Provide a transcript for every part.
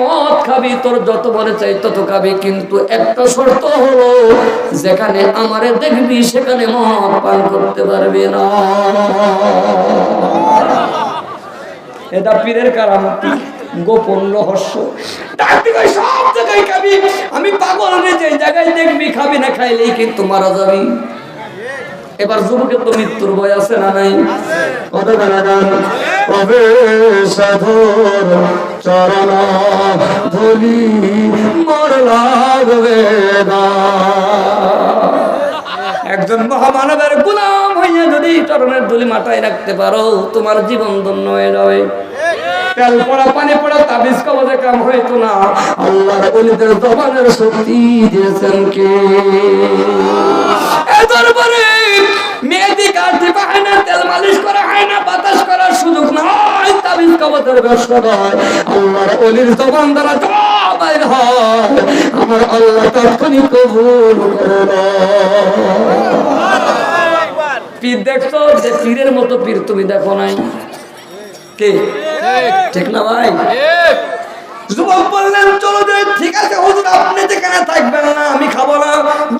মদ খাবি তোর যত মনে চাই তত খাবি। কিন্তু একটা শর্ত হলো যেখানে আমারে দেখবি সেখানে মদ পান করতে পারবি না। এটা পীরের কারামতি গোপন রহস্য। সব জায়গায় খাবি। আমি পাগল রে যে জায়গায় দেখবি খাবি না খাইলেই কিন্তু মারা যাবি। এবার যুবকের তো মৃত্যুর ভয় আছে না নাই? কত গান সাধুর চরণ ধুলি মোর লাগবে না। একজন মহামানবের গুলাম হইয়া যদি চরণের ধুলি মাথায় রাখতে পারো, তোমার জীবন ধন্য হয়ে যাবে। তেল পড়া, পানি পড়া, তাবিজ কবজে কাম হইতো না। আল্লাহর অলিদের জবানের শক্তি দিয়েছেন কে? নয়, আল্লাহর অলির যা হয়। আমার আল্লাহ তখনই কবুল পীর দেখছ? যে পীরের মতো পীর তুমি দেখো নাই। কে? ঠিক না ভাই? যুবক বললেন, চলো যাই, ঠিক আছে, হুজুর, আপনি যেখানে থাকবেন না, আমি খাব না।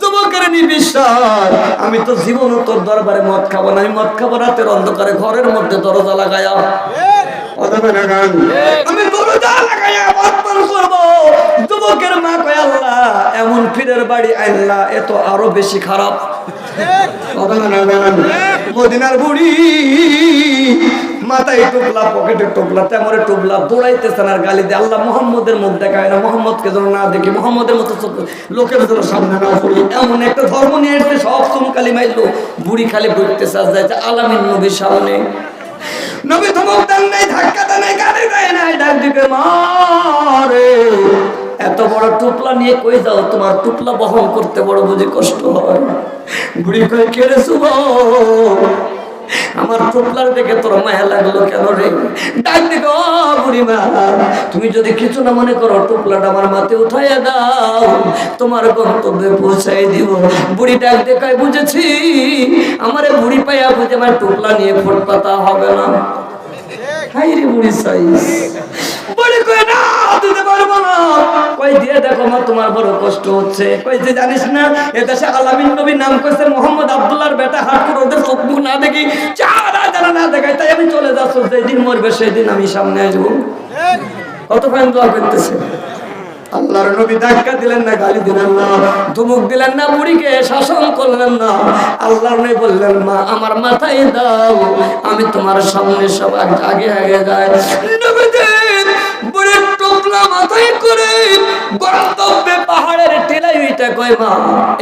যুবকের নিবিশ্বাস আমি তো জীবন তোর দরবারে মদ খাব না, আমি মদ খাব রাতের অন্ধকারে ঘরের মধ্যে দরজা লাগায়া। গান। আমি করব। যুবকের মা কয় আল্লাহ এমন বাড়ি আইনলা এ তো আরও বেশি খারাপ। মদিনার বুড়ি মাথায় টুপলা পকেটে টুপলা তেমরে টুপলা দৌড়াইতেছেন আর গালি দিয়ে। আল্লাহ মোহাম্মদের মুখ দেখায় না। মোহাম্মদকে যেন না দেখি মোহাম্মদের মতো লোকের যেন সামনে না পড়ি এমন একটা ধর্ম নিয়ে এসে সব চুমকালি মাইলো বুড়ি খালি বুঝতেছে আর যাইছে আলামিন নবীর সামনে। নবী ধমক দেন নাই, ধাক্কা দেন নাই, গালি দেয় নাই, ডাক দিবে, মারে, এত বড় টুপলা নিয়ে কই যাও? তোমার টুপলা বহন করতে বড় বুঝি কষ্ট হয়। বুড়ি কই কেড়ে শুভ আমার টুপলার দেখে তোর মায়া লাগল কেন রে? ডাক দিকে ও বুড়ি তুমি যদি কিছু না মনে করো, টুপলাটা আমার মাথায় উঠাইয়া দাও। তোমার গন্তব্যে পৌঁছাই দিব। বুড়ি ডাক দেখায় বুঝেছি। আমারে বুড়ি পাইয়া বুঝে আমার টোপলা নিয়ে ফোট পাতা হবে না। হাই রে বুড়ি সাইজ। বড়ি কই না! দেখো মা, তোমার বড় কষ্ট হচ্ছে। কই যে জানিস না, এ দেশে আলামিন নবী নাম কইছে মোহাম্মদ আব্দুল্লাহর বেটা হাট করে ওদের চোখ মুখ না দেখি চারা জানা না দেখাই তাই আমি চলে যাচ্ছি, যেদিন মরবে সেদিন আমি সামনে আসব। কত ফাইন দোয়া করতেছে। আল্লাহর নবী ধাক্কা দিলেন না, গালি দিলেন না, ধুমুক দিলেন না, বুড়িকে শাসন করলেন না। আল্লাহর নবী বললেন, মা, আমার মাথায় দাও, আমি তোমার সামনে সব আগে আগে যাই। নবীদের টোপলা মাথায় করে গন্তব্যে পাহাড়ের টেলাই ওইটা কয়, মা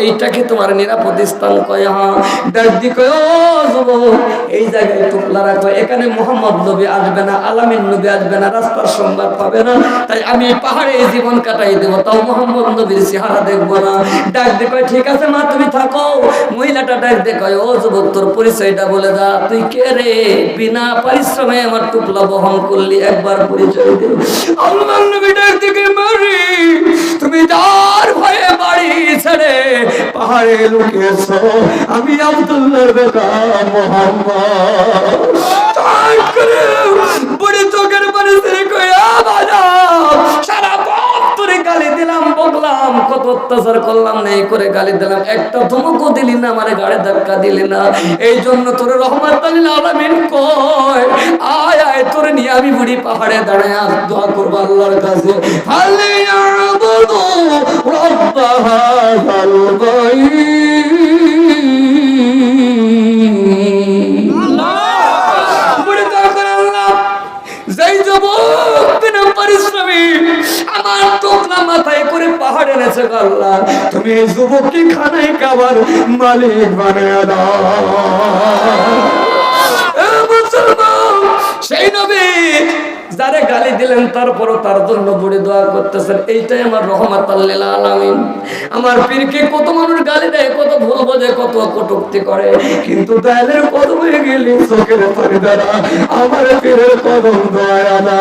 এইটা কি তোমার নিরাপদ স্থান কয় হ্যাঁ ডাকদি কয় এই জায়গায় টোপলা রাখো এখানে মোহাম্মদ নবী আসবে না, আলামিন নবী আসবে না, রাস্তার সংবাদ পাবে না, তাই আমি পাহাড়ে এই জীবন কাটাই দেব, তাও মোহাম্মদ নবীর চেহারা দেখব না। ডাক দে কয়, ঠিক আছে, মা, তুমি থাকো। মহিলাটা ডাক দে কয়, ও যুবক, তোর পরিচয়টা বলে দা তুই কে রে? বিনা পরিশ্রমে আমার টুপলা বহন করলি, একবার পরিচয় দে। আল্লাহ তুমি যার ভয়ে বাড়ি ছেড়ে পাহাড়ে লুকিয়েছ আমি আব্দুল্লাহর বেটা মোহাম্মদ। অত্যাচার করলাম না এই করে গালি দিলাম। একটা ধমকও দিলি না, আমার গাড়ি ধাক্কা দিলি না। এই জন্য তোর রহমত আলামিন কয়, আয় আয়, তোর নিয়ে আমি বুড়ি পাহাড়ে দাঁড়ায় দোয়া করব আল্লাহর কাছে। রব্ব আমার টোকনা মাথায় করে পাহাড়ে এনেছে আল্লাহ। তুমি যুবককে খানায় খাবার মালিক বানায় দাও। মুসলমান, সেই নবী যারে গালি দিলেন তারপরও তার জন্য দোয়া করতেছেন। এইটাই আমার আলামিন। আমার পীরকে কত মানুষ গালি দেয় কত ভুল বোঝে কত কটুক্তি করে। কিন্তু দয়ালের কদম হয়ে গেলি চোখের পানি দ্বারা আমার পীরের কদম দয়া না।